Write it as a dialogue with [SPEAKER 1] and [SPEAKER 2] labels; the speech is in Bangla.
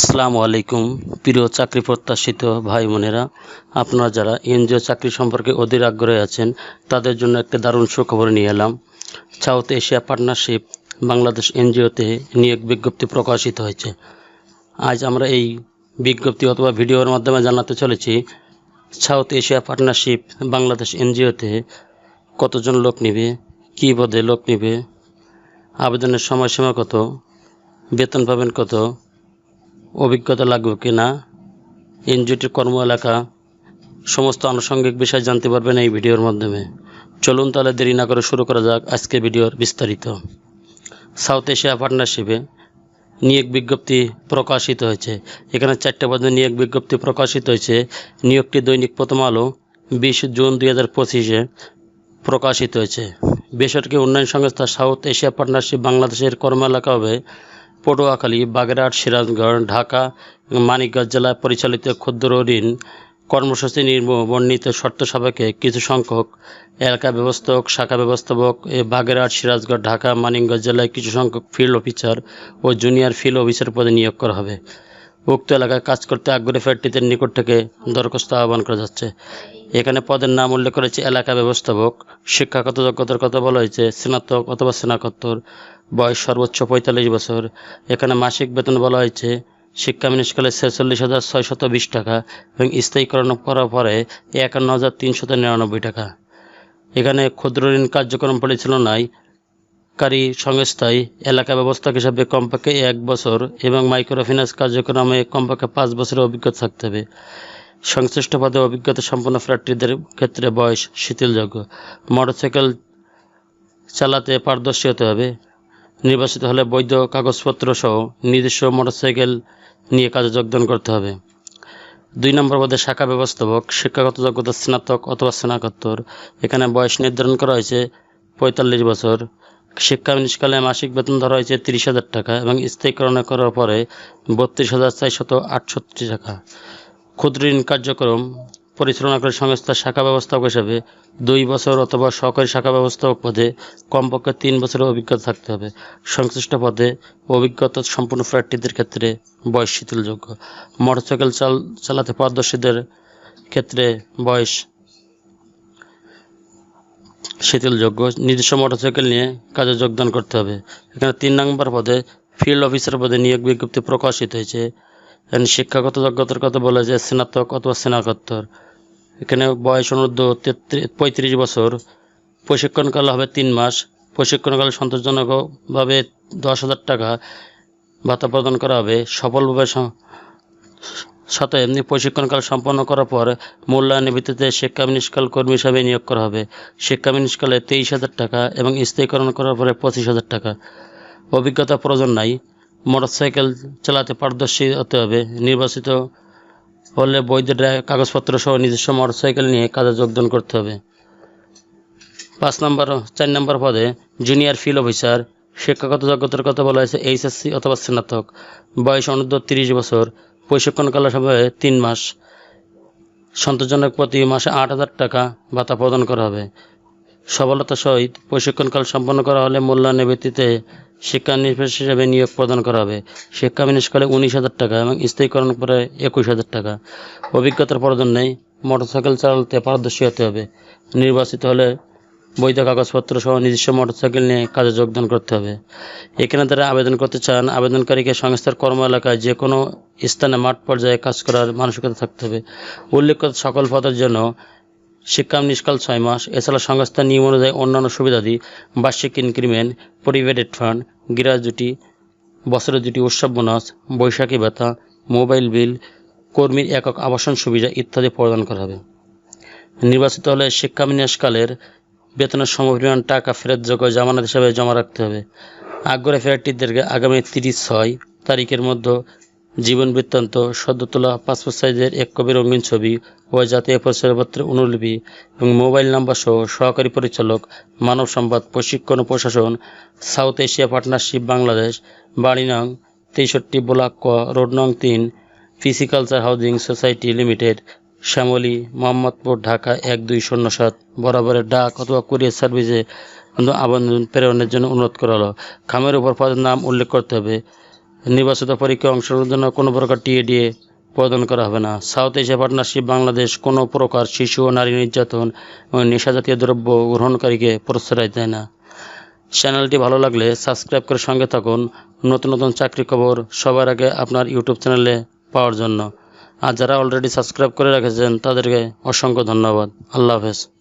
[SPEAKER 1] আসসালামু আলাইকুম, প্রিয় চাকরি প্রত্যাশিত ভাই বোনেরা। আপনারা যারা এনজিও চাকরি সম্পর্কে অধীর আগ্রহে আছেন, তাদের জন্য একটা দারুণ সুখবর নিয়ে এলাম। সাউথ এশিয়া পার্টনারশিপ বাংলাদেশ এনজিওতে নিয়োগ বিজ্ঞপ্তি প্রকাশিত হয়েছে। আজ আমরা এই বিজ্ঞপ্তি অথবা ভিডিওর মাধ্যমে জানাতে চলেছি, সাউথ এশিয়া পার্টনারশিপ বাংলাদেশ এনজিওতে কতজন লোক নেবে, কী পদে লোক নেবে, আবেদনের সময়সীমা কত, বেতন পাবেন কত অভিজ্ঞতা লাগবে কি না? এনজিওটির কর্ম এলাকা সমস্ত আনুষঙ্গিক বিষয় জানতে পারবেন এই ভিডিওর মাধ্যমে। চলুন তাহলে দেরি না করে শুরু করা যাক আজকে ভিডিওর বিস্তারিত। সাউথ এশিয়া পার্টনারশিপে নিয়োগ বিজ্ঞপ্তি প্রকাশিত হয়েছে। এখানে চারটে পদে নিয়োগ বিজ্ঞপ্তি প্রকাশিত হয়েছে। নিয়োগটি দৈনিক প্রথম আলো, বিশ জুন দুই হাজার পঁচিশে প্রকাশিত হয়েছে। বেসরকারি উন্নয়ন সংস্থা সাউথ এশিয়া পার্টনারশিপ বাংলাদেশের কর্ম এলাকা হবে পটুয়াখালী, বাগেরহাট, সিরাজগঞ্জ, ঢাকা মানিকগঞ্জ জেলায় পরিচালিত ক্ষুদ্র ঋণ কর্মসূচি বর্ণিত শর্ত সাপেক্ষে কিছু সংখ্যক এলাকা ব্যবস্থাপক, শাখা ব্যবস্থাপক এ বাগেরহাট, সিরাজগঞ্জ, ঢাকা, মানিকগঞ্জ জেলায় কিছু সংখ্যক ফিল্ড অফিসার ও জুনিয়র ফিল্ড অফিসার পদে নিয়োগ করা হবে। উক্ত এলাকায় কাজ করতে আগ্রহী প্রার্থীদের নিকট থেকে দরখাস্ত আহ্বান করা যাচ্ছে। এখানে পদের নাম উল্লেখ করেছে এলাকা ব্যবস্থাপক, শিক্ষাগত যোগ্যতার কথা বলা হয়েছে, স্নাতক অথবা স্নাতকোত্তর, বয়স সর্বোচ্চ পঁয়তাল্লিশ বছর। এখানে মাসিক বেতন বলা হয়েছে, শিক্ষা মিনিস্কালে ছেচল্লিশ হাজার ছয়শত বিশ টাকা এবং স্থায়ীকরণ করার পরে একান্ন হাজার তিনশত নিরানব্বই টাকা। এখানে ক্ষুদ্র ঋণ কার্যক্রম পরিচালনায় কারী সংস্থায় এলাকা ব্যবস্থাক হিসাবে কমপক্ষে এক বছর এবং মাইক্রোফিন্যান্স কার্যক্রমে কমপক্ষে পাঁচ বছরের অভিজ্ঞতা থাকতে হবে। সংশ্লিষ্ট পদে অভিজ্ঞতা সম্পন্ন প্রার্থীদের ক্ষেত্রে বয়স শিথিলযোগ্য। মোটরসাইকেল চালাতে পারদর্শী হতে হবে। নির্বাচিত হলে বৈধ কাগজপত্র সহ নিজস্ব মোটরসাইকেল নিয়ে কাজে যোগদান করতে হবে। দুই নম্বর পদে শাখা ব্যবস্থাপক, শিক্ষাগত যোগ্যতা স্নাতক অথবা স্নাতকোত্তর। এখানে বয়স নির্ধারণ করা হয়েছে পঁয়তাল্লিশ বছর। শিক্ষা নিষ্কালে মাসিক বেতন ধরা হয়েছে তিরিশ হাজার টাকা এবং স্থায়ীকরণ করার পরে বত্রিশ হাজার চারশত আটষট্টি টাকা। ক্ষুদ্র ঋণ কার্যক্রম পরিচালনা করে সংস্থার শাখা ব্যবস্থাপক হিসেবে দুই বছর অথবা সহকারী শাখা ব্যবস্থাপক পদে কমপক্ষে তিন বছরের অভিজ্ঞতা থাকতে হবে। সংশ্লিষ্ট পদে অভিজ্ঞতা সম্পূর্ণ প্রার্থীদের ক্ষেত্রে বয়স শিথিলযোগ্য। মোটরসাইকেল চাল চালাতে পারদর্শীদের ক্ষেত্রে বয়স শিথিলযোগ্য। নিজস্ব মোটরসাইকেল নিয়ে কাজে যোগদান করতে হবে। এখানে তিন নম্বর পদে ফিল্ড অফিসার পদে নিয়োগ বিজ্ঞপ্তি প্রকাশিত হয়েছে। শিক্ষাগত যোগ্যতার কথা বলে যে স্নাতক অথবা স্নাতকোত্তর। এখানে বয়স তেত্রিশ পঁয়ত্রিশ বছর। প্রশিক্ষণকাল হবে তিন মাস। প্রশিক্ষণকাল সন্তোষজনকভাবে দশ হাজার টাকা ভাতা প্রদান করা হবে। সফলভাবে সাথে এমনি প্রশিক্ষণকাল সম্পন্ন করার পর মূল্যায়নের ভিত্তিতে শিক্ষা মিনিষ্কাল কর্মী হিসাবে নিয়োগ করা হবে। শিক্ষা মিনিষ্কালে তেইশ হাজার টাকা এবং স্থায়ীকরণ করার পরে পঁচিশ হাজার টাকা। অভিজ্ঞতা প্রয়োজন নাই। মোটরসাইকেল চালাতে পারদর্শী হতে হবে। নির্বাচিত হলে বৈধ কাগজপত্র সহ নিজস্ব মোটরসাইকেল নিয়ে কাজে যোগদান করতে হবে। পাঁচ নম্বর, চার নম্বর পদে জুনিয়র ফিল্ড অফিসার শিক্ষাগত যোগ্যতার কথা বলা হয়েছে, এইচএসসি অথবা স্নাতক। বয়স অনূর্ধ্ব তিরিশ বছর। প্রশিক্ষণকাল হবে তিন মাস। সন্তোষজনক প্রতি মাসে আট হাজার টাকা ভাতা প্রদান করা হবে। সফলতার সহিত প্রশিক্ষণকাল সম্পন্ন করা হলে মূল্যায়নের ভিত্তিতে শিক্ষা নির্দেশ হিসেবে নিয়োগ প্রদান করা হবে। শিক্ষা মিনিষ্কালে উনিশ হাজার টাকা এবং স্থায়ীকরণ পরে একুশ হাজার টাকা। অভিজ্ঞতার প্রয়োজন নেই, মোটরসাইকেল চালাতে পারদর্শী হতে হবে। নির্বাচিত হলে বৈধ কাগজপত্র সহ নিজস্ব মোটরসাইকেল নিয়ে কাজে যোগদান করতে হবে। এখানে তারা আবেদন করতে চান, আবেদনকারীকে সংস্থার কর্ম এলাকায় যে কোনো স্থানে মাঠ পর্যায়ে কাজ করার মানসিকতা থাকতে হবে। উল্লেখিত সকল পদের জন্য শিক্ষা নিষ্কাল ছয় মাস। এছাড়া সংস্থার নিয়ম অনুযায়ী অন্যান্য সুবিধাদি, বার্ষিক ইনক্রিমেন্ট পরিভেডেড ফান্ড গ্রাজুটি বছরের দুটি উৎসব বোনাস বৈশাখী ভাতা মোবাইল বিল কর্মীর একক আবাসন সুবিধা ইত্যাদি প্রদান করা হবে। নির্বাচিত হলে শিক্ষা বিন্যাসকালের বেতনের সমপরিমাণ টাকা ফেরতযোগ্য জামানত হিসাবে জমা রাখতে হবে। আগ্রহ প্রার্থীদেরকে আগামী তিরিশ ছয় তারিখের মধ্যে জীবন বৃত্তান্ত সদ্য তোলা পাসপোর্ট সাইজের এক কপি রঙিন ছবি ও জাতীয় পরিচয়পত্রের অনুলিপি এবং মোবাইল নাম্বার সহ সহকারী পরিচালক, মানব সম্পদ প্রশিক্ষণ প্রশাসন, সাউথ এশিয়া পার্টনারশিপ বাংলাদেশ, বাড়ি নং তেষট্টি ব্লক ক, রোড নং তিন pisciculture housing society limited, Shyamoli, Mohammadpur, Dhaka এক দুই শূন্য সাত, বরাবরের ডাক অথবা কুরিয়ার সার্ভিসে আবেদন প্রেরণের জন্য অনুরোধ করা হলো। খামের উপর পদের নাম উল্লেখ করতে হবে। নির্বাচিত পরীক্ষায় অংশগ্রহণের জন্য কোনো প্রকার টিএডিএ প্রদান করা হবে না। সাউথ এশিয়া পার্টনারশিপ, বাংলাদেশ কোনো প্রকার শিশু ও নারী নির্যাতন এবং নেশাজাতীয় দ্রব্য গ্রহণকারীকে প্রশ্রয় দেয় না। চ্যানেলটি ভালো লাগলে সাবস্ক্রাইব করে সঙ্গে থাকুন। নতুন নতুন চাকরি খবর সবার আগে আপনার ইউটিউব চ্যানেলে পাওয়ার জন্য। আর যারা অলরেডি সাবস্ক্রাইব করে রেখেছেন, তাদেরকে অসংখ্য ধন্যবাদ। আল্লাহ হাফেজ।